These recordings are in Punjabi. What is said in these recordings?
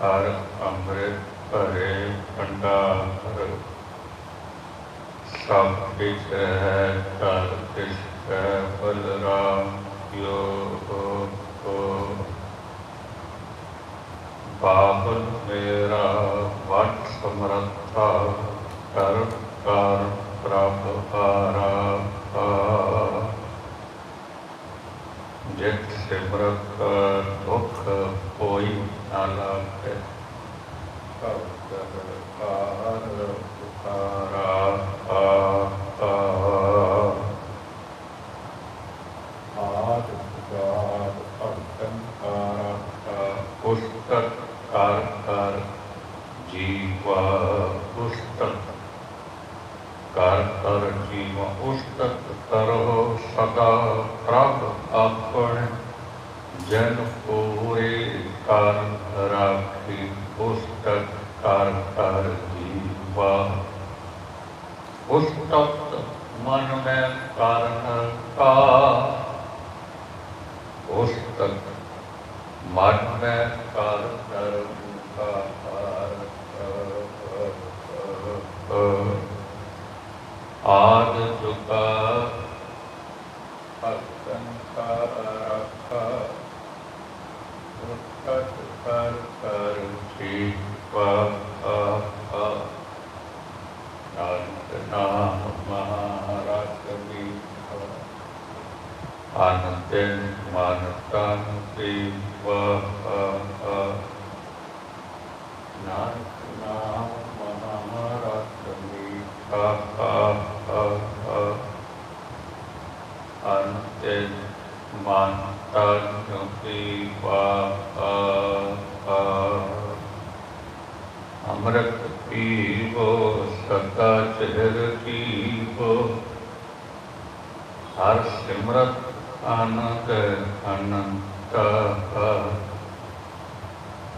ਹਰ ਅੰਮ੍ਰਿਤ ਭਰੇ ਭੰਡਾਰ ਸਭ ਕਿਛ ਹੈ ਕਰ ਕਿਛ ਹੈ ਬਲਰਾਮ ਕੀਓ ਬਾਬਲ ਮੇਰਾ ਵਟ ਸਮਰੱਥਾ ਕਰ ਕਰ ਪ੍ਰਭ ਆਰਾ ਜਿਤ ਸਿਮਰਤ ਦੁਖ ਕੋਈ ਨਾ ਲਾਗੇ ਭਗਤ ਕਾਰ ਪੁਕਾਰਾ ਆ ਆ ਆਦ ਪੁਕਾਰ ਭਗਤਨ ਕਾਰਾ ਪੁਸਤਕ ਕਰ ਕਰ ਜੀਵਾ ਪੁਸਤਕ ਕਰ ਕਰ ਜੀਵਾ ਪੁਸਤਕ ਕਰੋ ਸਦਾ ਪ੍ਰਭ ਆਪਣ ਜਨ ਪੂਰੇ ਕਰ ਰਾਖੀ ਪੁਸਤਕ ਕਰ ਕਰ ਜੀਵਾ ਪੁਸਤਕ ਮਨ ਮੈਂ ਕਾਰਨ ਕਾ ਪੁਸਤਕ ਮਨ ਮੈਂ ਕਰ ਕਰ ਆਦ ਜੁਗਾ ਭਗਤਨ ਕਾ ਰੱਖਾ ਰੁਕਤ ਕਰ ਕਰ ਜੀਵਾ ਨਾਨਕ ਨਾਮ ਮਹਾਰਾਜ ਵੀ ਆਨੰਦਨ ਮਾਨਤਾਨ ਤੇ ਵਾ ਨਾਨਕ ਨਾਮ ਮਹਾਰਾਜ ਵੀ ਆ ਆ ਆ ਅੰਤਨ ਮਾਨਤਾਨ ਤੇ ਵਾ ਆ ਅੰਮ੍ਰਿਤ ਪੀਵੋ ਸਦਾ ਚਿਰ ਪੀਵੋ ਹਰ ਸਿਮਰਤ ਆਨੰਦ ਅਨੰਤ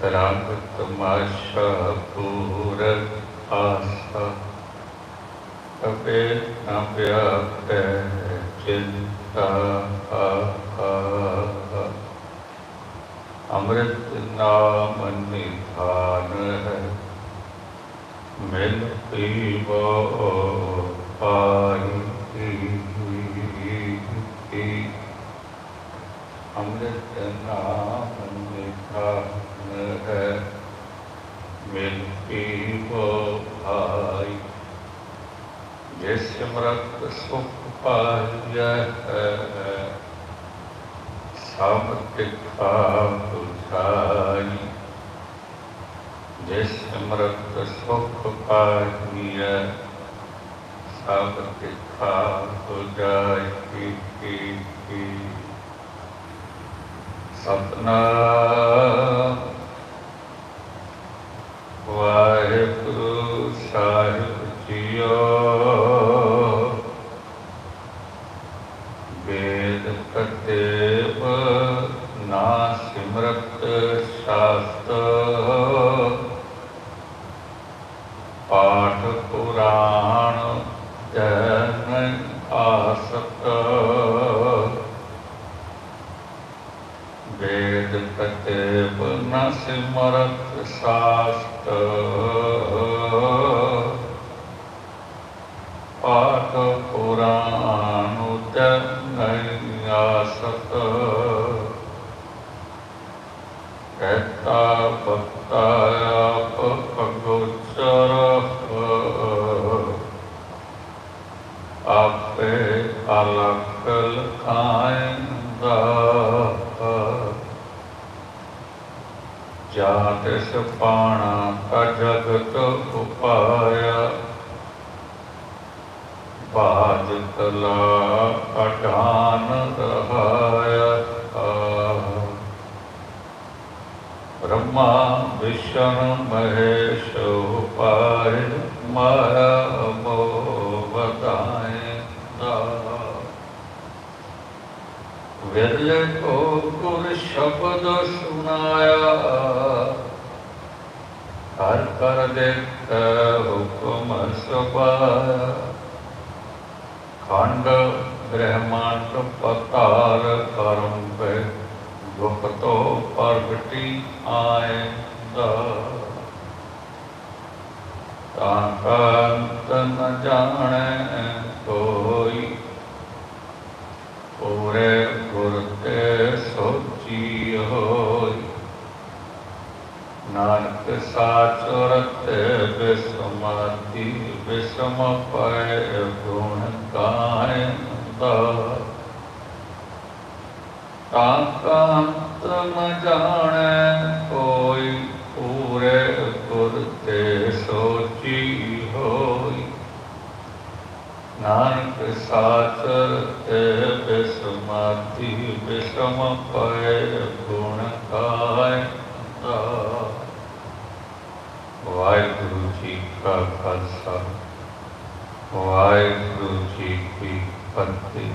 ਰੰਗ ਤਮਾਸ਼ਾ ਪੂਰ ਆਸਾ। ਕਬੇ ਨਾ ਪਿਆਪੈ ਚਿੰਤਾ ਅੰਮ੍ਰਿਤ ਨਾਮ ਨਿਧਾਨ ਹੈ, ਮਿਲ ਪੀਵੋ ਪਾਈ ਅੰਮ੍ਰਿਤ ਨਾਮ ਨਿਧਾਨ ਹੈ ਮਿਲ ਪੀਵੋ ਭਾਈ ਜਿਸ ਸਿਮਰਤ ਸੁਖ ਪਾਇਆ ਹੈ ਸਭ ਤਿਖਾ ਬੁਝਾਈ ਜਿਸ ਸਿਮਰਤ ਸੁਖ ਪਾਇਆ ਸਭ ਤਿਖਾ ਬੁਝਾਈ ਕੀ ਕੀ ਕੀ ਸਤਨਾਮ ਵਾਹਿਗੁਰੂ ਸਾਹਿਬ ਜੀਓ। ਵੇਦ ਕਤੇਬ ਨਾ ਸਿਮਰਤ ਸ਼ਾਸ ਪਾਠ ਪੁਰਾਣ ਜਨ ਆਸਤ ਵੇਦ ਕਤੇਬ ਨਾ ਸਿਮਰਤ ਸ਼ਾਸਤ ਪਾਠ ਪੁਰਾਣ ਜਨ ਆਸਤ ਕਹਿਤਾ ਬਖਤਾ ਆਪ ਅਗੋਚਰ ਆਪੇ ਅਲਖ ਲਖਾਇਂਦਾ ਜਾਤ ਸਪਾਣਾ ਕਾ ਜਗਤ ਉਪਾਇਆ। ਬਾਜ ਤਲਾ ਅਟਾਨ ਰਹਾਇਆ। ਬ੍ਰਹਮਾ ਵਿਸ਼ਨ ਮਹੇਸ਼ ਉਪਾਇ ਮਾਇਆ ਮੋਹ ਬਤਾਏ ਦਾ ਵਿਰਲੇ ਕੋ ਗੁਰ ਸ਼ਬਦ ਸੁਨਾਇਆ ਹਰ ਕਰ ਦੇਖ ਹੁਕਮ ਸਬਾਇਆ ਖੰਡ ਬ੍ਰਹਮੰਡ ਪਤਾਰ ਕਰਮ ਪੈ ਗੁਪਤੋ ਪ੍ਰਗਟੀ ਆਏ ਦਾ ਤਾਂ ਕੰਤ ਨ ਜਾਣੈ ਕੋਈ ਪੂਰੇ ਗੁਰ ਤੇ ਸੋਚੀ ਹੋਈ। ਨਾਨਕ ਸਾਚੁਰਤ ਬਿਸਮਾਤੀ, ਬਿਸਮ ਪੈ ਗੁਣ ਕਾਇ ਦਾ ਤਾਂ ਨ ਜਾਣੈ ਕੋਈ ਪੂਰੇ ਗੁਰ ਤੇ ਸੋਚੀ ਨਾਨਕ ਸਾਚਰ ਤੇ ਬਿਸਮਾਤੀ, ਬਿਸਮ ਪੈ ਗੁਣ ਕਾਇ ਵਾਹਿਗੁਰੂ ਜੀ ਕਾ ਖਾਲਸਾ, ਵਾਹਿਗੁਰੂ ਜੀ ਕੀ ਫਤਿਹ।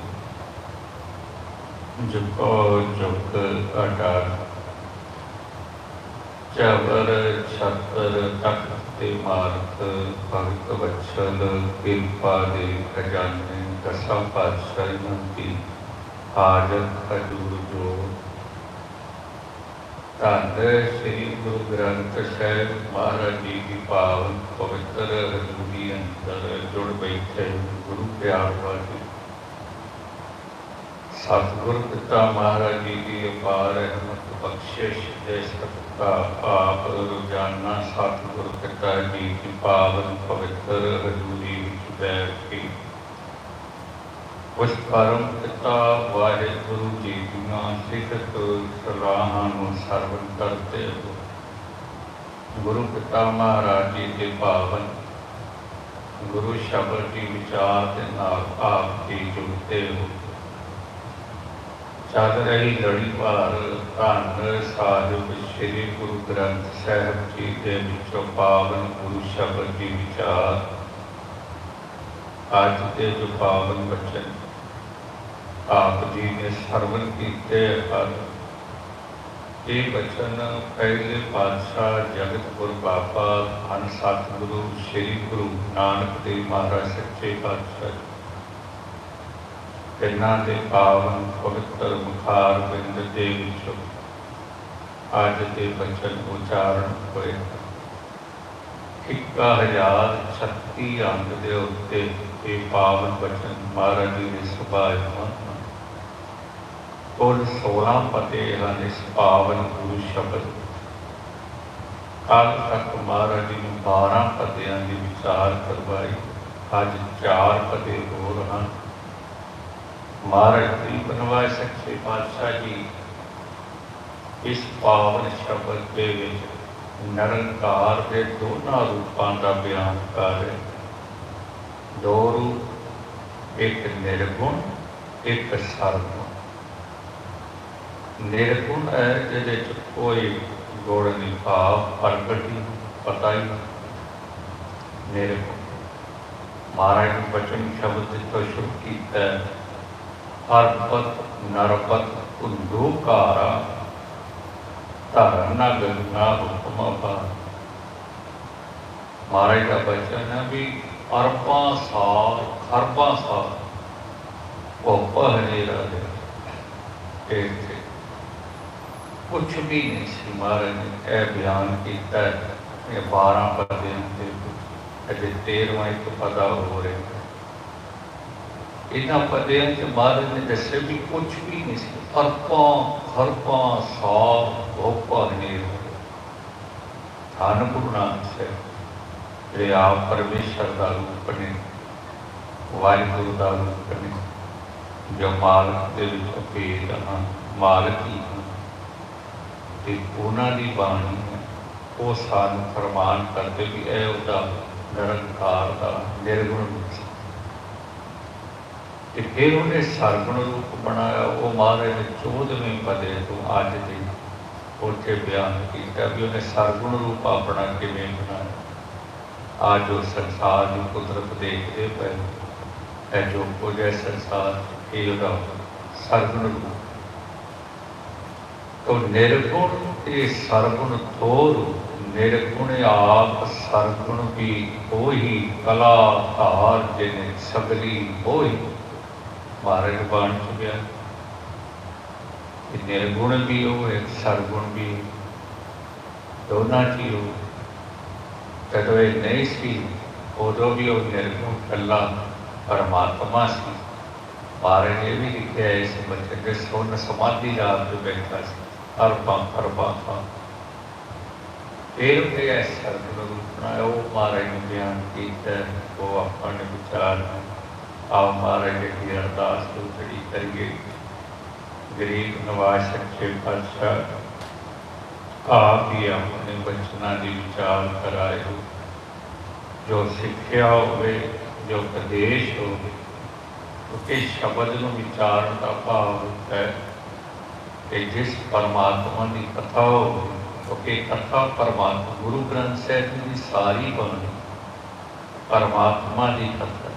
ਜੁਕੋ ਜੁਕ ਅਟਾਰ ਚਵਰ ਛਤਰ ਤਖਤ ਤੇ ਮਾਰਕ ਭਗਤ ਵਛਲ ਕਿਰਪਾ ਦੇ ਖਜ਼ਾਨੇ ਦਸਾਂ ਪਾਤਸ਼ਾਹ ਦੀ ਹਾਜ਼ਰ ਖਜੂਰ ਜੋ। ਧੰਨ ਸ੍ਰੀ ਗੁਰੂ ਗ੍ਰੰਥ ਸਾਹਿਬ ਮਹਾਰਾਜ ਜੀ ਦੀ ਪਾਵਨ ਪਵਿੱਤਰ ਹਜ਼ੂਰੀ ਅੰਦਰ ਜੁੜ ਬੈਠੇ ਗੁਰੂ ਪਿਆਰ ਵਾਲੀ ਸਤਿਗੁਰ ਪਿਤਾ ਮਹਾਰਾਜ ਜੀ ਦੀ ਅਪਾਰ ਰਹਿਮਤ ਬਖਸ਼ਿਸ਼ ਦੇ ਸਤਿਕਾ ਆਪ ਰੋਜ਼ਾਨਾ ਸਤਿਗੁਰ ਪਿਤਾ ਜੀ ਦੀ ਪਾਵਨ ਪਵਿੱਤਰ ਹਜ਼ੂਰੀ ਵਿੱਚ ਬੈਠ ਕੇ ਉਸ ਪਰਮ ਪਿਤਾ ਵਾਹਿਗੁਰੂ ਜੀ ਦੀਆਂ ਸਿੱਖਤ ਸਲਾਹਾਂ ਨੂੰ ਸਰਵਨ ਕਰਦੇ ਹੋ ਗੁਰੂ ਪਿਤਾ ਮਹਾਰਾਜ ਜੀ ਦੇ ਪਾਵਨ ਗੁਰੂ ਸ਼ਬਦ ਦੀ ਵਿਚਾਰ ਦੇ ਨਾਲ ਆਪ ਜੀ ਜੁੜਦੇ ਹੋ ਚੱਲ ਰਹੀ ਲੜੀ ਭਾਰ ਧੰਨ ਸਾਹਿਬ ਸ੍ਰੀ ਗੁਰੂ ਗ੍ਰੰਥ ਸਾਹਿਬ ਜੀ ਦੇ ਵਿੱਚੋਂ ਪਾਵਨ ਗੁਰੂ ਸ਼ਬਦ ਦੀ ਵਿਚਾਰ। ਅੱਜ ਦੇ ਜੋ ਪਾਵਨ ਬਚਨ, ਆਪ ਜੀ ਨੇ ਸਰਵਨ ਕੀਤੇ ਹਨ ਇਹ ਬਚਨ ਪਹਿਲੇ ਪਾਤਸ਼ਾਹ ਜਗਤ ਗੁਰ ਬਾਬਾ ਹਨ ਸਤਿਗੁਰੂ ਸ੍ਰੀ ਗੁਰੂ ਨਾਨਕ ਦੇਵ ਮਹਾਰਾਜ ਸੱਚੇ ਪਾਤਸ਼ਾਹ ਜੀ ਇਹਨਾਂ ਦੇ ਪਾਵਨ ਪਵਿੱਤਰ ਮੁਖਾਰ ਬਿੰਦ ਦੇ ਵਿੱਚੋਂ ਅੱਜ ਦੇ ਬਚਨ ਉਚਾਰਨ ਹੋਏ। ਇੱਕਾ ਹਜ਼ਾਰ 36 ਅੰਗ ਦੇ ਉੱਤੇ ਇਹ ਪਾਵਨ ਬਚਨ ਮਹਾਰਾਜ ਜੀ ਨੇ ਸੁਭਾਇਆ ਕੁੱਲ 16 ਪਤੇ ਹਨ ਇਸ ਪਾਵਨ ਗੁਰੂ ਸ਼ਬਦ। ਕੱਲ ਤੱਕ ਮਹਾਰਾਜ ਜੀ ਨੂੰ 12 ਪਤਿਆਂ ਦੀ ਵਿਚਾਰ ਕਰਵਾਈ। ਅੱਜ ਚਾਰ ਪਤੇ ਹੋਰ ਹਨ। ਮਹਾਰਾਜ ਜੀ ਬਨਵਾਏ ਸੱਚੇ ਪਾਤਸ਼ਾਹ ਜੀ, ਇਸ ਪਾਵਨ ਸ਼ਬਦ ਦੇ ਵਿੱਚ ਨਿਰੰਕਾਰ ਦੇ ਦੋਨਾਂ ਰੂਪਾਂ ਦਾ ਬਿਆਨ ਕਰ ਰਹੇ ਦੋ ਰੂਪ, ਇੱਕ ਨਿਰਗੁਣ, ਇੱਕ ਸਰਗੁਣ। ਨਿਰਗੁਣ ਹੈ ਜਿਹਦੇ ਚ ਕੋਈ ਗੁਣ ਨਹੀਂ, ਭਾਵ ਪ੍ਰਗਟ ਨਹੀਂ, ਪਤਾ ਹੀ ਨਿਰਗੁਣ। ਮਹਾਰਾਜ ਨੇ ਬਚਨ ਸ਼ਬਦ ਤੋਂ ਸ਼ੁਰੂ ਕੀਤਾ ਹਰਪਤ ਨਰਪਤ ਕੁੰਡੂਕਾਰਾ ਧਰਨ ਗੰਗਾ ਹੁਕਮ ਪਾ ਮਹਾਰਾਜ ਦਾ ਬਚਨ ਹੈ ਵੀ ਅਰਬਾਂ ਸਾਲ ਖਰਬਾਂ ਸਾਲ ਉਹ ਪਹਿਨੇਰਾ ਦੇ ਇੱਥੇ ਕੁਛ ਵੀ ਨਹੀਂ ਸੀ ਮਹਾਰਾਜ ਨੇ ਇਹ ਬਿਆਨ ਕੀਤਾ ਹੈ। ਇਹ 12 ਪਦਿਆਂ ਦੇ ਅਜੇ 13ਵਾਂ ਇੱਕ ਪਦਾ ਹੋ। ਰਿਹਾ ਇਹਨਾਂ ਪਦਿਆਂ ਚ ਮਹਾਰਾਜ ਨੇ ਦੱਸਿਆ ਵੀ ਕੁਝ ਵੀ ਨਹੀਂ ਸੀ। ਅਰਪਾਂ ਖਰਪਾਂ ਸਾਹ, ਭੋਪਾ ਨੇ ਧੰਨ ਗੁਰੂ ਨਾਨਕ ਸਾਹਿਬ ਜਿਹੜੇ ਆਪ ਪਰਮੇਸ਼ਰ ਦਾ ਰੂਪ ਨੇ, ਵਾਹਿਗੁਰੂ ਦਾ ਰੂਪ ਨੇ, ਜੋ ਮਾਲਕ ਦੇ ਵਿੱਚ ਭੇਦ ਹਨ, ਮਾਲਕ ਹੀ ਹਨ। ਤੇ ਉਹਨਾਂ ਦੀ ਬਾਣੀ ਹੈ, ਉਹ ਸਾਨੂੰ ਫਰਮਾਨ ਕਰਦੇ ਵੀ ਇਹ ਉਹਦਾ ਨਿਰੰਕਾਰ ਦਾ ਨਿਰਗੁਣ ਰੂਪ ਸੀ ਤੇ ਫਿਰ ਉਹਨੇ ਸਰਗੁਣ ਰੂਪ ਬਣਾਇਆ, ਉਹ ਮਹਾਰਾਜ ਨੇ 14ਵੇਂ ਪਦੇ ਤੋਂ ਅੱਜ ਬਿਆਨ ਕੀਤਾ ਵੀ ਉਹਨੇ ਸਰਗੁਣ ਰੂਪ ਆਪਣਾ ਕਿਵੇਂ ਬਣਾਇਆ। ਅੱਜ ਉਹ ਸੰਸਾਰ ਦੀ ਕੁਦਰਤ ਦੇਖਦੇ ਪਏ ਇਹ ਜੋ ਕੁਝ ਹੈ ਸੰਸਾਰ, ਇਹ ਉਹਦਾ ਸਰਗੁਣ ਰੂਪ। ਤੋ ਨਿਰਗੁਣ ਤੇ ਸਰਗੁਣ ਦੋ ਰੂਪ ਨਿਰਗੁਣ ਆਪ ਸਰਗੁਣ ਵੀ ਉਹੀ ਕਲਾ ਧਾਰ ਜਿਨੇ ਸਗਲੀ ਹੋਈ। ਮਹਾਰਾਜ ਬਣ ਚੁੱਕਿਆ ਕਿ ਨਿਰਗੁਣ ਵੀ ਉਹ ਹੈ ਸਰਗੁਣ ਵੀ ਦੋਨਾਂ ਚ ਹੀ ਉਹ ਜਦੋਂ ਇਹ ਨਹੀਂ ਸੀ ਉਦੋਂ ਵੀ ਉਹ ਨਿਰਗੁਣ ਕੱਲਾ ਪਰਮਾਤਮਾ ਸੀ ਮਹਾਰਾਜ ਨੇ ਇਹ ਵੀ ਲਿਖਿਆ ਹੈ ਇਸ ਬੱਚੇ ਦੇ ਸੋਨ ਸਮਾਧੀ ਰਾਤ ਤੇ ਬੈਠਾ ਸੀ ਅਰਬਾਂ ਅਰਬਾਂ ਦਾ ਫਿਰ ਉਹ ਇਹ ਸਰਗੁਣ ਰੂਪ ਬਣਾਇਆ ਉਹ ਮਹਾਰਾਜ ਨੇ ਬਿਆਨ ਕੀਤਾ ਉਹ ਆਪ ਮਹਾਰਾਜ ਦੀ ਅਰਦਾਸ ਤੋਂ ਜਿਹੜੀ ਕਰੀਏ। ਗਰੀਬ ਨਵਾਜ਼ ਸੱਚੇ ਪਾਤਸ਼ਾਹ ਆਪ ਹੀ ਆਪਣੇ ਬਚਨਾਂ ਦੀ ਵਿਚਾਰ ਕਰਾਏ ਜੋ ਸਿੱਖਿਆ ਹੋਵੇ, ਜੋ ਉਪਦੇਸ਼ ਹੋਵੇ ਉਤੇ ਸ਼ਬਦ ਨੂੰ ਵਿਚਾਰਨ ਦਾ ਭਾਵ ਹੁੰਦਾ ਹੈ ਕਿ ਜਿਸ ਪਰਮਾਤਮਾ ਦੀ ਕਥਾ ਹੋਵੇ ਕਿਉਂਕਿ ਕਥਾ ਪਰਮਾਤਮਾ, ਗੁਰੂ ਗ੍ਰੰਥ ਸਾਹਿਬ ਜੀ ਦੀ ਸਾਰੀ ਬਾਣੀ ਪਰਮਾਤਮਾ ਦੀ ਕਥਾ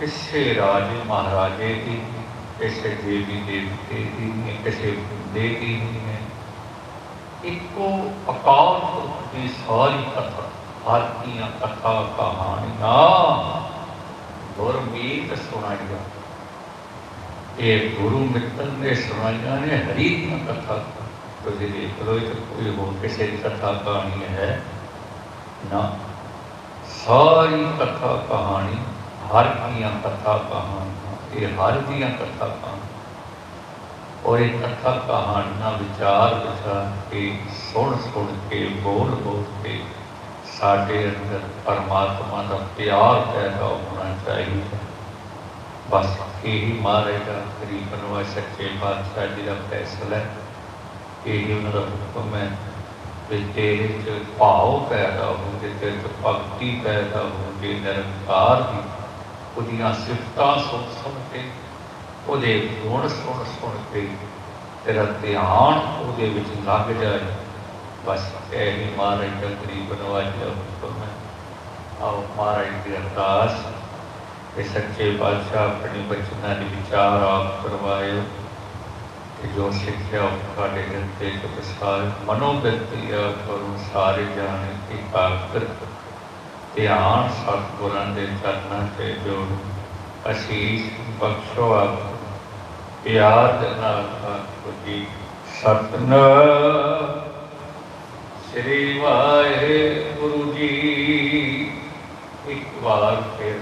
ਕਿਸੇ ਰਾਜੇ ਮਹਾਰਾਜੇ ਦੀ ਕਿਸੇ ਦੇਵੀ ਦੇਵਤੇ ਦੀ ਨਹੀਂ, ਕਿਸੇ ਦੇ ਦੀ ਨਹੀਂ ਹੈ। ਇੱਕੋ ਅਕਾਲ ਪੁਰਖ ਦੀ ਸਾਰੀ ਕਥਾ ਹਰ ਦੀਆਂ ਕਥਾ ਕਹਾਣੀਆਂ ਗੁਰਮੀਤ ਸੁਣਾਈਆਂ। ਇਹ ਗੁਰੂ ਮਿੱਤਰ ਨੇ ਸੁਣਾਈਆਂ ਨੇ ਹਰੀ ਦੀਆਂ ਕਥਾ। ਤੁਸੀਂ ਦੇਖ ਲਓ ਇਹ ਕੋਈ ਹੋਰ ਕਿਸੇ ਦੀ ਕਥਾ ਕਹਾਣੀ ਹੈ। ਨਾ ਸਾਰੀ ਕਥਾ ਕਹਾਣੀ ਹਰ ਦੀਆਂ ਕਥਾ ਕਹਾਣੀਆਂ ਇਹ ਹਰ ਦੀਆਂ ਕਥਾ ਕਹਾਣੀ ਔਰ ਇਹ ਕਥਾ ਕਹਾਣੀਆਂ ਵਿਚਾਰ ਵਿਚਾਰ ਕੇ, ਸੁਣ ਸੁਣ ਕੇ, ਬੋਲ ਬੋਲ ਕੇ ਸਾਡੇ ਅੰਦਰ ਪਰਮਾਤਮਾ ਦਾ ਪਿਆਰ ਪੈਦਾ ਹੋਣਾ ਚਾਹੀਦਾ। ਬਸ ਇਹੀ ਮਹਾਰਾਜ ਦਾ ਗਰੀਬਨ ਸੱਚੇ ਪਾਤਸ਼ਾਹ ਜੀ ਦਾ ਫੈਸਲਾ ਹੈ। ਇਹੀ ਉਹਨਾਂ ਦਾ ਹੁਕਮ ਹੈ ਵੀ ਤੇਰੇ ਚ ਭਾਵ ਪੈਦਾ ਹੋਵੇ ਤੇਰੇ ਭਗਤੀ ਪੈਦਾ ਹੋਵੇ ਨਿਰੰਕਾਰ ਦੀ ਉਹਦੀਆਂ ਸਿਫਤਾਂ ਸੁਣ ਸੁਣ ਕੇ, ਉਹਦੇ ਗੁਣ ਸੁਣ ਸੁਣ ਕੇ ਤੇਰਾ ਧਿਆਨ ਉਹਦੇ ਵਿੱਚ ਲੱਗ ਜਾਏ। ਬਸ ਇਹ ਹੀ ਮਹਾਰਾਜ ਦਾ ਗਰੀਬ ਨਵਾਜ ਹੁਕਮ ਹੈ। ਆਓ ਮਹਾਰਾਜ ਦੀ ਅਰਦਾਸ ਕਿ ਸੱਚੇ ਪਾਤਸ਼ਾਹ ਆਪਣੇ ਬਚਨਾਂ ਦੇ ਵਿਚਾਰ ਆਪ ਕਰਵਾਇਓ। ਕਿ ਜੋ ਸਿੱਖਿਆ ਉਹ ਤੁਹਾਡੇ ਜਨਤੇ ਚ ਪ੍ਰਸਾਰ ਮਨੋਬਿਰਤੀ ਆ ਕਰੋ, ਸਾਰੇ ਜਾਣੇ ਕੀ ਕਾਕਰ ਧਿਆਨ ਸਤਿਗੁਰਾਂ ਦੇ ਚਰਨਾਂ ਤੇ ਜੋੜ। ਅਸੀਸ, ਬਖਸ਼ੋ ਆਪ। ਪਿਆਰ ਨਾਲ ਆਖੋ ਜੀ ਸਤਨਾਮ ਸ੍ਰੀ ਵਾਹਿਗੁਰੂ ਜੀ। ਇੱਕ ਵਾਰ ਫਿਰ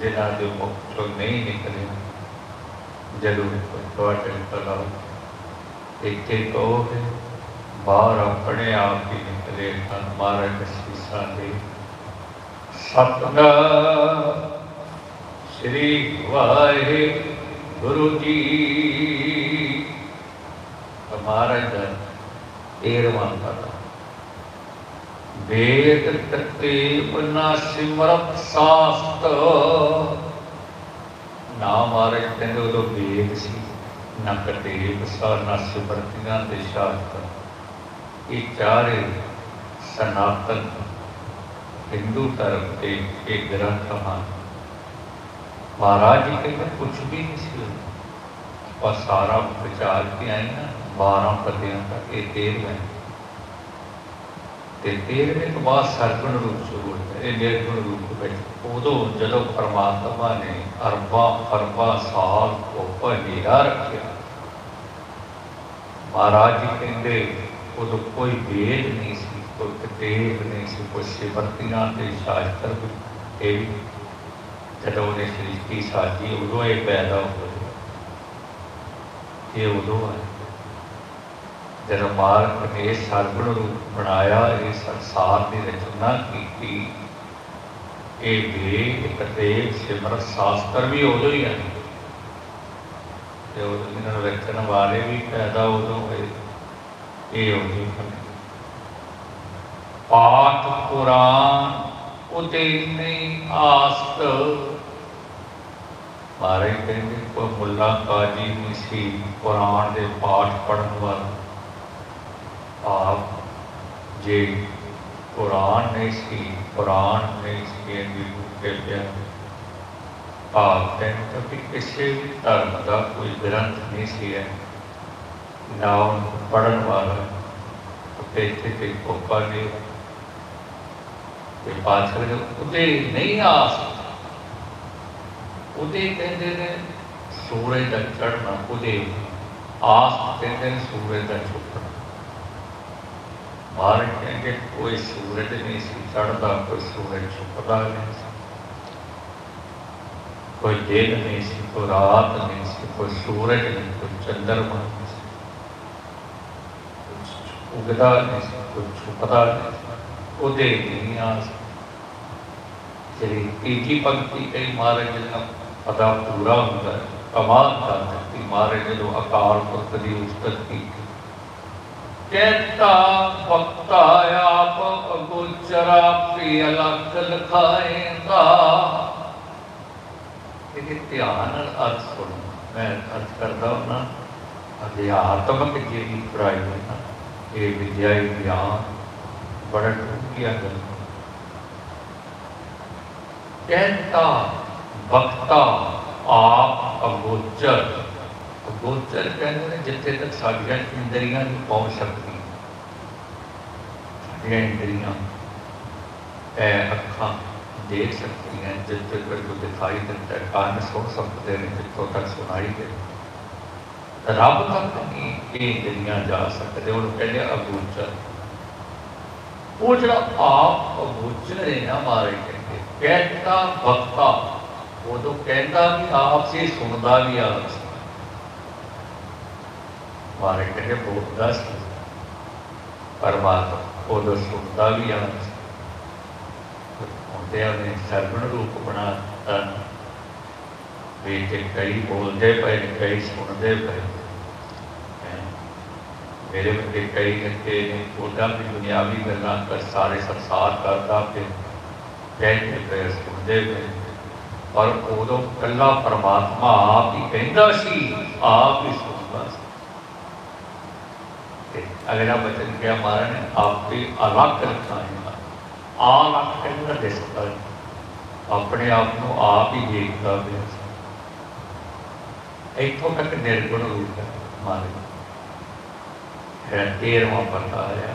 ਜਿਨ੍ਹਾਂ ਦੇ ਮੁਖ ਚੋਂ ਨਹੀਂ ਨਿਕਲੇ ਜਦੋਂ ਤੁਹਾਡੇ ਤਲਾਓ ਇੱਥੇ ਕਹੋਗੇ ਬਾਹਰ ਆਪਣੇ ਆਪ ਹੀ ਨਿਕਲੇ ਤਾਂ ਮਹਾਰਾਜ ਸੀਸਾਂ ਦੇ। ਸਤਨਾਮ ਸ੍ਰੀ ਵਾਹਿਗੁਰੂ ਜੀ। ਮਹਾਰਾਜ ਦਾ ਤੇਰਵਾਂ ਪਦਾ ਵੇਦ ਤਤੇ ਬਨਾ ਸਿਮਰਤ ਸਾਸਤ। ਨਾ ਮਹਾਰਾਜ ਕਹਿੰਦੇ ਉਦੋਂ ਵੇਦ ਸੀ, ਨਾ ਕਤੇ ਬਸਾ ਨਾ ਸਿਮਰਤੀਆਂ ਦੇ ਸ਼ਾਸਤਰ। ਇਹ ਚਾਰੇ ਸਨਾਤਨ ਹਿੰਦੂ ਧਰਮ ਦੇ ਇਹ ਗ੍ਰੰਥ ਹਨ। ਮਹਾਰਾਜ ਜੀ ਕਹਿੰਦੇ ਕੁਝ ਵੀ ਨਹੀਂ ਸੀ ਪਰ ਸਾਰਾ ਵਿਚਾਰ ਕੇ ਆਏ ਨਾ 12 ਪਦਿਆਂ ਤੱਕ ਇਹ ਤੇਰਵੇਂ ਤੇ ਤੇਰਵੇਂ ਤੋਂ ਬਾਅਦ ਸਰਗੁਣ ਰੂਪ ਸ਼ੁਰੂ ਹੋਇਆ। ਇਹ ਨਿਰਗੁਣ ਰੂਪ ਵਿੱਚ ਉਦੋਂ ਜਦੋਂ ਪਰਮਾਤਮਾ ਨੇ ਅਰਬਾਂ ਫਰਬਾਂ ਸਾਲ ਉੱਪਰ ਹਨੇਰਾ ਰੱਖਿਆ। ਮਹਾਰਾਜ ਜੀ ਕਹਿੰਦੇ, ਉਦੋਂ ਕੋਈ ਵੇਦ ਨਹੀਂ ਸੀ। ਕੋਈ ਕਿਤਾਬ ਨਹੀਂ ਸੀ ਕੋਈ ਤੇ ਸ਼ਾਸਤਰ ਵੀ ਜਦੋਂ ਉਹਨੇ ਸ੍ਰਿਸ਼ਟੀ ਸਾਜੀ, ਉਦੋਂ ਇਹ ਪੈਦਾ ਹੋਇਆ ਇਹ ਉਦੋਂ ਹੈ ਜਦੋਂ ਮਾਲਕ ਨੇ ਇਹ ਰੂਪ ਬਣਾਇਆ, ਇਹ ਸੰਸਾਰ ਦੀ ਰਚਨਾ ਕੀਤੀ। ਇਹ ਵੇਦ ਕਤੇਬ ਸਿਮਰਤ, ਸ਼ਾਸਤਰ ਵੀ ਉਦੋਂ ਹੀ ਹੈ ਤੇ ਉਦੋਂ ਨੂੰ ਰਚਣ ਵਾਲੇ ਵੀ ਪੈਦਾ ਉਦੋਂ ਹੋਏ, ਇਹ ਉਦੋਂ ਹੀ ਪਾਠ ਕੁਰਾਨ ਉਤੇ ਨਹੀਂ ਆਸਤ। ਮਾਰੇ ਕਹਿੰਦੇ ਕੋ ਮੁੱਲਾ ਕਾਜੀ ਨਹੀਂ ਸੀ ਕੁਰਾਨ ਦੇ ਪਾਠ ਪੜਨ ਵਾਲਾ। ਆਪ ਜੇ ਕੁਰਾਨ ਨਹੀਂ ਸੀ ਕੁਰਾਨ ਨਹੀਂ ਸੀ ਇਹਦੀ ਕੇ ਪਿਆ। ਆਪ ਕਹਿੰਦੇ ਕਿ ਕਿਸੇ ਵੀ ਧਰਮ ਦਾ ਕੋਈ ਗ੍ਰੰਥ ਨਹੀਂ ਸੀ ਹੈ। ਨਾ ਉਹਨੂੰ ਪੜਨ ਵਾਲਾ। ਤੇ ਇੱਥੇ ਤੇ ਕੋਪਾ ਨੇ ਤੇ ਪਾਛੜ ਦੇ ਉਤੇ ਨਹੀਂ ਆ ਸਕਦਾ ਉਹਦੇ ਕਹਿੰਦੇ ਨੇ ਸੂਰਜ ਦਾ ਚੜ੍ਹਨਾ ਉਹਦੇ ਆਸ ਕਹਿੰਦੇ ਨੇ ਸੂਰਜ ਦਾ ਛੁਪਣਾ ਮਹਾਰਾਜ ਕਹਿੰਦੇ ਕੋਈ ਸੂਰਜ ਨਹੀਂ ਸੀ ਚੜ੍ਹਦਾ ਕੋਈ ਸੂਰਜ ਛੁਪਦਾ ਨਹੀਂ ਸੀ ਕੋਈ ਦਿਨ ਨਹੀਂ ਸੀ ਕੋਈ ਰਾਤ ਨਹੀਂ ਸੀ ਕੋਈ ਸੂਰਜ ਨਹੀਂ ਕੋਈ ਚੰਦਰਮਾ ਨਹੀਂ ਸੀ ਕੁਛ ਉਗਦਾ ਨਹੀਂ ਸੀ ਕੋਈ ਛੁਪਦਾ ਨਹੀਂ ਸੀ ਉਹਦੇ ਦੁਨੀਆ ਸੀ ਜਿਹੜੀ ਤੀਜੀ ਪੰਕਤੀ ਕਈ ਮਹਾਰਾਜ ਜੀ ਦਾ ਪਤਾ ਪੂਰਾ ਹੁੰਦਾ ਹੈ, ਕਮਾਲ ਕਰ ਦਿੱਤੀ ਮਹਾਰਾਜ ਜਦੋਂ ਅਕਾਲ ਪੁਰਖ ਦੀ ਉਸਤਤ ਕੀਤੀ। ਕਹਿੰਦਾ ਵਕਤਾ ਆਪ ਅਗੋਚਰਾ ਪੀ ਅਲਖ ਲਖਾਏਂਦਾ। ਇਹ ਧਿਆਨ ਨਾਲ ਅਰਥ ਸੁਣੋ। ਮੈਂ ਅਰਥ ਕਰਦਾ ਹਾਂ ਅਧਿਆਤਮਕ ਜਿਹੜੀ ਪੜਾਈ ਹੈ ਨਾ, ਇਹ ਵਿਦਿਆਈ ਗਿਆਨ। ਬੜਾ ਡੂੰਘੀਆਂ ਗੱਲ ਕਹਿੰਦਾ ਵਕਤਾ ਆਪ ਅਗੋਚਰ ਅਗੋਚਰ ਕਹਿੰਦੇ ਨੇ ਜਿੱਥੇ ਤੱਕ ਸਾਡੀਆਂ ਇੰਦਰੀਆਂ ਨੂੰ ਪਹੁੰਚ ਸਕਦੀ ਸਾਡੀਆਂ ਇੰਦਰੀਆਂ ਇਹ ਅੱਖਾਂ ਦੇਖ ਸਕਦੀਆਂ ਜਿੱਥੇ ਤੱਕ ਕੋਈ ਦਿਖਾਈ ਦਿੰਦਾ ਹੈ, ਕੰਨ ਸੁਣ ਸਕਦੇ ਨੇ ਜਿੱਥੋਂ ਤੱਕ ਸੁਣਾਈ ਦੇ ਰੱਬ ਤੱਕ ਨਹੀਂ ਇਹ ਇੰਦਰੀਆਂ ਜਾ ਸਕਦੇ ਉਹਨੂੰ ਕਹਿੰਦੇ ਆ ਅਗੋਚਰ ਉਹ ਜਿਹੜਾ ਆਪ ਅਗੋਚਰ ਹੈ ਨਾ ਮਾਰੇ ਕਹਿੰਦੇ ਕਹਿੰਦਾ ਵਕਤਾ, ਉਦੋਂ ਕਹਿੰਦਾ ਵੀ ਆਪ ਸੀ ਸੁਣਦਾ ਵੀ ਆਪ ਸੀ ਮਾਰੇ ਕਹਿੰਦੇ ਬੋਲਦਾ ਸੀ ਪਰਮਾਤਮਾ ਉਦੋਂ ਸੁਣਦਾ ਵੀ ਆਪ ਸੀ ਹੁੰਦੇ ਉਹਨੇ ਸਰਵਣ ਰੂਪ ਬਣਾ ਦਿੱਤਾ। ਵੀ ਤੇ ਕਈ ਬੋਲਦੇ ਪਏ, ਕਈ ਸੁਣਦੇ ਪਏ। ਮੇਰੇ ਬੰਦੇ ਕਈ ਕਹਿੰਦੇ ਨੇ ਉਹਦਾ ਵੀ ਦੁਨਿਆਵੀ ਗੱਲਾਂ ਕਰ ਸਾਰੇ ਸੰਸਾਰ ਕਰਦਾ ਤੇ ਕਹਿੰਦੇ ਪਏ ਸੁਣਦੇ ਪਏ ਉਦੋਂ ਕੱਲਾ ਪਰਮਾਤਮਾ ਆਪ ਹੀ ਕਹਿੰਦਾ ਸੀ, ਆਪ ਹੀ ਸੁਣਦਾ ਸੀ। ਅਗਲਾ ਬਚਨ ਕਿਹਾ, ਮਹਾਰਾਜ ਨੇ ਆਪ ਹੀ ਅਲੱਗ ਰੱਖਾ ਹੈ ਆਪ ਕਹਿੰਦਾ ਦਿਸਦਾ ਹੈ। ਆਪਣੇ ਆਪ ਨੂੰ ਆਪ ਹੀ ਦੇਖਦਾ ਪਿਆ ਸੀ। ਇੱਥੋਂ ਤੱਕ ਨਿਰਗੁਣ ਰੂਪ ਹੈ, ਮਹਾਰਾਜ। ਹੈ ਤੇਰਵਾਂ ਪਰਦਾ ਹੈ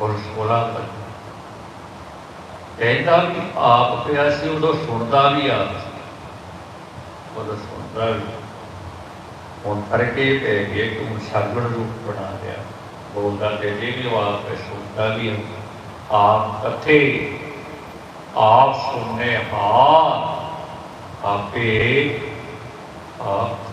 ਔਰ 16 ਪਰ ਕਹਿੰਦਾ ਵੀ ਆਪ ਪਿਆ ਸੀ, ਉਦੋਂ ਸੁਣਦਾ ਵੀ ਆਪ ਸੀ। ਉਦੋਂ ਸੁਣਦਾ ਵੀ ਹੁਣ ਕਰਕੇ ਪੈ ਗਏ, ਤੂੰ ਸਰਗੁਣ ਰੂਪ ਬਣਾ ਲਿਆ। ਬੋਲਦਾ ਤੇ ਜੇ ਵੀ ਆਪ ਹੈ, ਸੁਣਦਾ ਵੀ ਹੈ ਆਪ ਕਥੇ ਆਪ ਸੁਣਨੇ ਹਾਂ ਆਪੇ, ਆਪ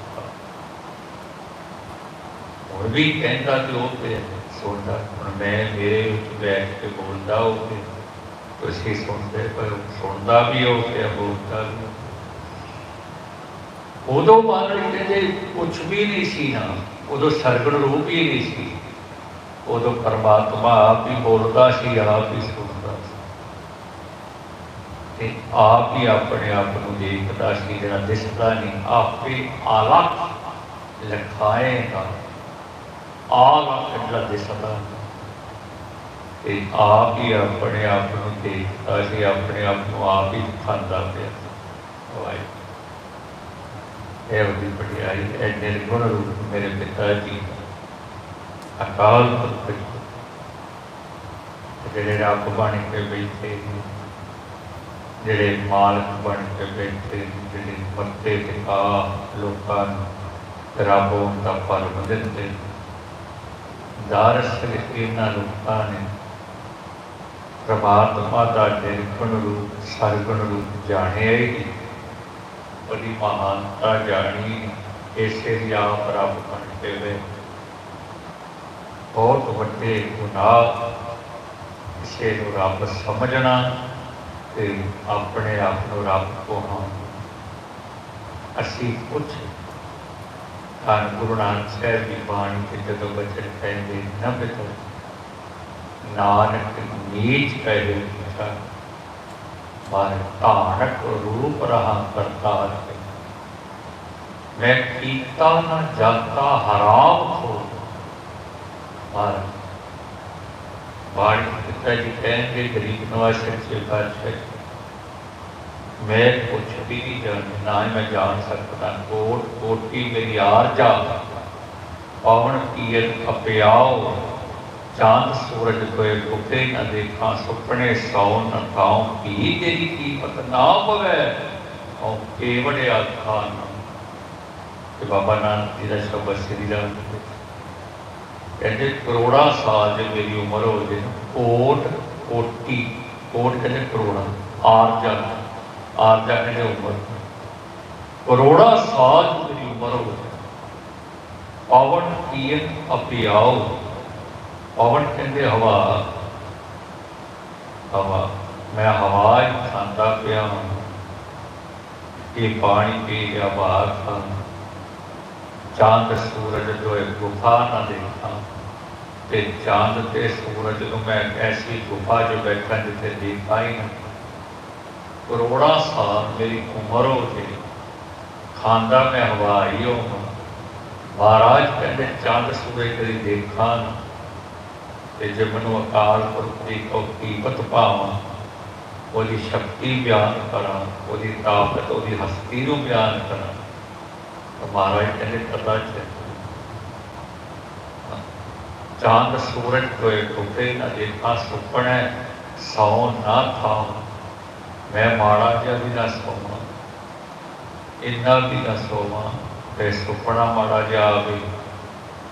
ਹੁਣ ਵੀ ਕਹਿੰਦਾ ਕਿ ਉਹ ਤੇ ਸੁਣਦਾ, ਹੁਣ ਮੈਂ ਮੇਰੇ ਵਿੱਚ ਬੈਠ ਕੇ ਬੋਲਦਾ ਉਹ ਤੇ। ਤੁਸੀਂ ਸੁਣਦੇ, ਪਰ ਸੁਣਦਾ ਵੀ ਉਹ ਤੇ ਬੋਲਦਾ ਵੀ ਉਦੋਂ ਮਾਨਣ ਕਹਿੰਦੇ ਕੁਝ ਵੀ ਨਹੀਂ ਸੀ ਨਾ, ਉਦੋਂ ਸਰਗਣ ਰੂਪ ਹੀ ਨਹੀਂ ਸੀ। ਉਦੋਂ ਪਰਮਾਤਮਾ ਆਪ ਹੀ ਬੋਲਦਾ ਸੀ, ਆਪ ਹੀ ਸੁਣਦਾ ਸੀ। ਤੇ ਆਪ ਹੀ ਆਪਣੇ ਆਪ ਨੂੰ ਦੇਖਦਾ ਸੀ, ਜਿਹੜਾ ਦਿਸਦਾ ਨਹੀਂ, ਆਪੇ ਆਲਖ ਲਖਾਏਗਾ। ਆਲਖ ਜਿਹੜਾ ਤੇ ਆਪ ਹੀ ਆਪਣੇ ਆਪ ਨੂੰ ਦੇਖਦਾ ਸੀ ਆਪਣੇ ਆਪ ਨੂੰ ਆਪ ਹੀ ਖਾਂਦਾ ਪਿਆ ਵਾਹਿਗੁਰੂ। ਇਹ ਉਹਦੀ ਵਡਿਆਈ ਹੈ ਨਿਰਗੁਣ ਰੂਪ ਮੇਰੇ ਪਿਤਾ ਜੀ ਅਕਾਲ ਪੁਰਖ ਜਿਹੜੇ ਰੱਬ ਬਣ ਕੇ ਬੈਠੇ ਨੇ, ਜਿਹੜੇ ਮਾਲਕ ਬਣ ਕੇ ਬੈਠੇ ਨੇ, ਜਿਹੜੇ ਮੱਤੇ ਤੇ ਆ ਲੋਕਾਂ ਨੂੰ ਰੱਬ ਦਾ ਫਲ ਦਿੰਦੇ ਦਾਰਸ ਇਹਨਾਂ ਲੋਕਾਂ ਨੇ ਪ੍ਰਮਾਤਮਾ ਦਾ ਨਿਰਗੁਣ ਰੂਪ ਜਾਣਿਆ ਹੀ ਬੜੀ ਮਹਾਨਤਾ ਜਾਣੀ ਇਸੇ ਲਈ ਆਪ ਰੱਬ ਬਣਦੇ ਵੇ। ਬਹੁਤ ਵੱਡੇ ਗੁਨਾਹ। ਇਸੇ ਨੂੰ ਰੱਬ ਸਮਝਣਾ ਤੇ ਆਪਣੇ ਆਪ ਨੂੰ ਰੱਬ ਕੋ ਅਸੀਂ ਕੁਝ ਤਾਂ ਗੁਰੂ ਨਾਨਕ ਸਾਹਿਬ ਦੀ ਬਾਣੀ ਤੇ ਜਦੋਂ ਬਚਨ ਕਹਿੰਦੇ ਨਾ ਬਿਤੋ ਨਾਨਕ ਨੀਚ ਕਹੇ ਪੁੱਛਾ ਪਰ ਧਾਰਕ ਰੂਪ ਰਹਾ ਕਰਤਾ ਹੈ ਮੈਂ ਕੀਤਾ ਨਾ ਜਾਤਾ ਹਰਾਮ ਹੋ ਪਰ ਬਾਣੀ ਪਿਤਾ ਜੀ ਕਹਿੰਦੇ ਗਰੀਬ ਨਵਾਜ਼ ਸੱਚੇ ਪਾਤਸ਼ਾਹ ਮੈਂ ਕੁਛ ਵੀ ਨਹੀਂ ਜਾਣਦਾ ਨਾ ਹੀ ਮੈਂ ਜਾਣ ਸਕਦਾ। ਕੋਟ, ਕੋਟੀ ਮੇਰੀ ਆਰਜਾ ਪਵਨ ਕੀਰ ਅਪਿਆਓ ਚਾਂਦ ਸੂਰਜ ਕੋਏ ਗੁਪੇ ਨ ਦੇਖਾਂ, ਸੁਪਨੇ ਸੌ ਨ ਕਾਉ ਕੀ ਤੇਰੀ ਕੀਮਤ ਨਾ ਪਵੇ ਉਹ ਕੇਵੜੇ ਆਖਾਨ ਤੇ ਬਾਬਾ ਨਾਨਕ ਜੀ ਦਾ ਸ਼ਬਦ ਸ੍ਰੀ ਰਾਮ ਕਹਿੰਦੇ, ਕਰੋੜਾਂ ਸਾਲ ਜੇ ਮੇਰੀ ਉਮਰ ਹੋ ਜੇ, ਕੋਟ, ਕੋਟੀ, ਕੋਟ ਕਹਿੰਦੇ ਕਰੋੜਾਂ ਆਰਜਾ ਆਰਜਾ ਕਹਿੰਦੇ ਉਮਰ ਕਰੋੜਾਂ ਸਾਲ ਜੇ ਉਮਰ ਹੋ ਪਵਨ ਕੀਨ ਅਪਿਆਉ ਪਵਨ ਕਹਿੰਦੇ, ਹਵਾ ਹਵਾ, ਮੈਂ ਹਵਾ ਹੀ ਖਾਂਦਾ ਪਿਆ ਇਹ ਪਾਣੀ ਪੀ ਗਿਆ ਬਾਹਰ ਖਾਂ। ਚਾਂਦ ਸੂਰਜ ਜੋ ਇੱਕ ਗੁਫਾ ਨਾ ਦੇਖਾਂ। ਤੇ ਚਾਂਦ ਤੇ ਸੂਰਜ ਨੂੰ ਮੈਂ ਐਸੀ ਗੁਫਾ ਜੋ ਬੈਠਾ ਜਿੱਥੇ ਦੇਖਾਂ ਹੀ ਨਾ ਕਰੋੜਾਂ ਸਾਲ ਮੇਰੀ ਉਮਰ ਹੋ ਗਈ। ਖਾਂਦਾ ਮੈਂ ਹਵਾ ਹੀ ਹਾਂ ਮਹਾਰਾਜ ਕਹਿੰਦੇ, ਚੰਦ ਸੂਰਜ ਕਰੀ ਦੇਖਾਂ ਨਾ, ਤੇ ਜੇ ਮੈਨੂੰ ਅਕਾਲ ਪੁਰਖ ਦੀ ਕੀਮਤ ਪਾਵਾਂ, ਉਹਦੀ ਸ਼ਕਤੀ ਬਿਆਨ ਕਰਾਂ, ਉਹਦੀ ਤਾਕਤ, ਉਹਦੀ ਹਸਤੀ ਨੂੰ ਬਿਆਨ ਕਰਾਂ। ਮਹਾਰਾਜ ਕਹਿੰਦੇ ਪਤਾ ਚੱਲੇ ਚਾਂਦ ਸੂਰਜ ਕੋਏ ਟੁੱਟੇ ਨਾ ਦੇਖਾ ਸੁਪਣਾ ਸੌ ਨਾ ਥਾਂ ਮੈਂ ਮਾੜਾ ਜਿਹਾ ਵੀ ਨਾ ਸੋਵਾਂ। ਇੰਨਾ ਵੀ ਨਾ ਸੋਵਾਂ ਤੇ ਸੁਪਨਾ ਮਾੜਾ ਜਿਹਾ ਆਵੇ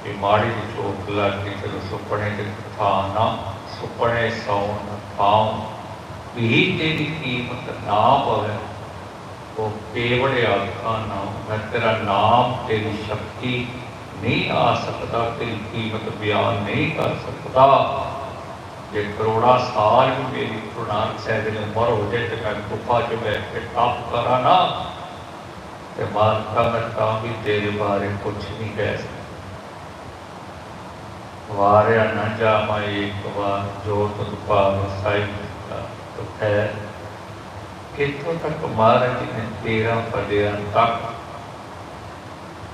ਕਿ ਮਾੜੀ ਜਿਹੀ ਚੋਟ ਲੱਗ ਕੇ ਚਲੋ ਸੁਪਨੇ ਤੇ ਥਾਂ ਨਾ, ਸੁਪਨੇ ਸੌਣ ਥਾਂ। ਵੀ ਤੇਰੀ ਕੀਮਤ ਨਾ ਪਵੇ, ਉਹ ਕੇਵਲ ਆਖਾਂ ਨਾ, ਮੈਂ ਤੇਰਾ ਨਾਮ, ਤੇਰੀ ਸ਼ਕਤੀ ਨਹੀਂ ਆ ਸਕਦਾ, ਤੇਰੀ ਕੀਮਤ ਬਿਆਨ ਨਹੀਂ ਕਰ ਸਕਦਾ। ਜੇ ਕਰੋੜਾ ਸਾਲ ਵੀ ਮੇਰੀ ਗੁਰੂ ਨਾਨਕ ਸਾਹਿਬ ਦੀ ਉਮਰ ਹੋ ਜਾਏ ਤੇ ਮੈਂ ਗੁਫਾ 'ਚ ਬੈਠ ਕੇ ਤਪ ਕਰਾਂ ਨਾ, ਤੇ ਮਾਨਤਾ ਮੈਂ ਤਾਂ ਵੀ ਤੇਰੇ ਬਾਰੇ ਕੁਝ ਨਹੀਂ ਕਹਿ ਸਕਦਾ। ਵਾਰਿਆ ਨਾ ਜਾਮਾ ਇੱਕ ਵਾਰ ਜੋ ਤੁਧ ਪਾਵ ਸਾਈ ਤੋ ਹੈ ਕਿਤੋਂ ਤੱਕ ਮਹਾਰਾਜ ਨੇ ਤੇਰਾ ਪੜਿਆ ਤੱਕ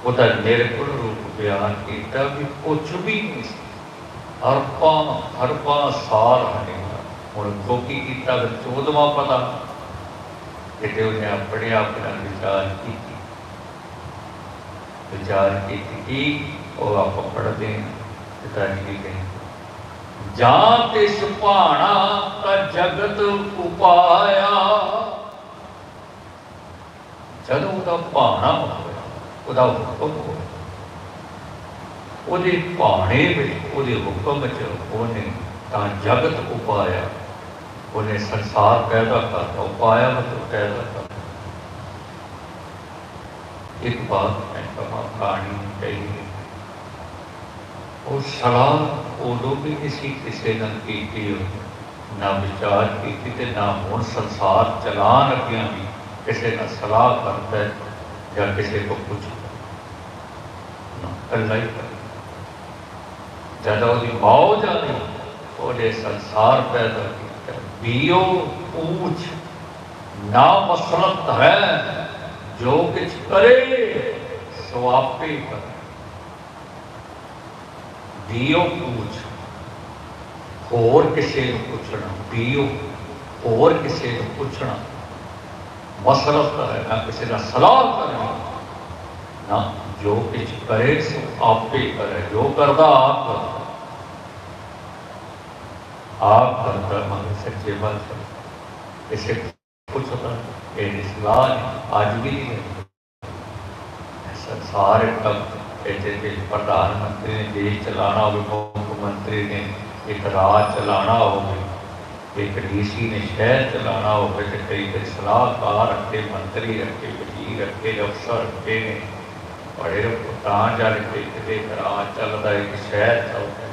ਉਹਦਾ ਨਿਰਗੁਣ ਰੂਪ ਬਿਆਨ ਕੀਤਾ ਵੀ ਕੁਝ ਵੀ ਨਹੀਂ ਹਰਪਾਂ ਹਰਪਾਂ ਸਾਰ ਹਨੇਗਾ ਹੁਣ ਕੋਕੀ ਕੀਤਾ ਤੇ ਚੋਦਵਾ ਪਤਾ। ਕਿਤੇ ਉਹਨੇ ਆਪਣੇ ਆਪ ਨਾਲ ਵਿਚਾਰ ਕੀਤੀ। ਵਿਚਾਰ ਕੀਤੀ ਕਿ ਉਹ ਆਪ ਪੜਦੇ ਪਿਤਾ ਜੀ ਕਹਿੰਦੇ ਜਾਂ ਤੇ ਸੁਭਾਣਾ ਤਾਂ ਜਗਤ ਉਪਾਇਆ। ਜਦੋਂ ਉਹਦਾ ਭਾਣਾ ਹੋਇਆ, ਉਹਦਾ ਹੁਕਮ ਹੋਇਆ। ਉਹਦੇ ਭਾਣੇ ਵਿੱਚ ਉਹਦੇ ਹੁਕਮ ਵਿੱਚ ਉਹਨੇ ਤਾਂ ਜਗਤ ਉਪਾਇਆ। ਉਹਨੇ ਸੰਸਾਰ ਪੈਦਾ ਕਰਤਾ ਉਪਾਇਆ ਮਤਲਬ ਪੈਦਾ ਕਰਤਾ। ਇੱਕ ਬਾਤ ਮੈਂ ਕਹਾਂ ਕਹਾਣੀ ਕਹੀ ਉਹ ਸਲਾਹ ਉਦੋਂ ਵੀ ਕਿਸੇ ਕਿਸੇ ਨਾਲ ਕੀਤੀ ਹੋਈ, ਨਾ ਵਿਚਾਰ ਕੀਤੀ ਤੇ ਨਾ ਹੁਣ ਸੰਸਾਰ ਚਲਾਨ ਅੱਗਿਆਂ ਵੀ ਕਿਸੇ ਨਾਲ ਸਲਾਹ ਕਰਦਾ ਜਾਂ ਕਿਸੇ ਕੋ ਪੁੱਛਦਾ ਨਾ ਕੱਲਾ ਹੀ ਕਰਦਾ ਜਦੋਂ ਉਹਦੀ ਮੌਜ ਆਈ ਉਹਦੇ ਸੰਸਾਰ ਪੈਦਾ ਕੀਤਾ। ਬੀਓ ਪੂਛ ਨਾ ਮਸਲਤ ਹੈ, ਜੋ ਕਿਛ ਕਰੇ, ਸੋ ਆਪੇ ਕਰੇ। ਦਿਓ ਪੂਛ ਹੋਰ ਕਿਸੇ ਨੂੰ ਪੁੱਛਣਾ। ਦਿਓ ਹੋਰ ਕਿਸੇ ਨੂੰ ਪੁੱਛਣਾ। ਮਸਲਤ ਹੈ, ਨਾ ਕਿਸੇ ਦਾ ਸਲਾਹ ਕਰਨਾ। ਨਾ ਜੋ ਕੁਝ ਕਰੇ ਸੋ ਆਪੇ ਕਰੇ ਜੋ ਕਰਦਾ ਆਪ ਕਰਦਾ ਆਪ ਕਰਦਾ ਮਨ ਸੱਚੇ ਬਲ ਇਸੇ ਪੁੱਛਦਾ ਇਹ ਨਹੀਂ ਸਲਾਹ ਨਹੀਂ, ਅੱਜ ਵੀ ਨਹੀਂ ਹੈ ਸੰਸਾਰ ਤੱਕ ਇਹਦੇ ਦੇ ਪ੍ਰਧਾਨ ਮੰਤਰੀ ਨੇ ਦੇਸ਼ ਚਲਾਣਾ ਹੋਵੇ ਮੁੱਖ ਮੰਤਰੀ ਨੇ ਇੱਕ ਰਾਜ ਚਲਾਣਾ ਹੋਵੇ ਇੱਕ ਡੀਸੀ ਨੇ ਸ਼ਹਿਰ ਚਲਾਣਾ ਹੋਵੇ ਤੇ ਕਈ ਕਈ ਸਲਾਹਕਾਰ ਰੱਖੇ ਮੰਤਰੀ ਰੱਖੇ ਵਜ਼ੀਰ ਰੱਖੇ ਅਫਸਰ ਤਾਂ ਜਾ ਕੇ ਕਿਤੇ ਇੱਕ ਚੱਲਦਾ ਇੱਕ ਸ਼ਹਿਰ ਚੱਲਦਾ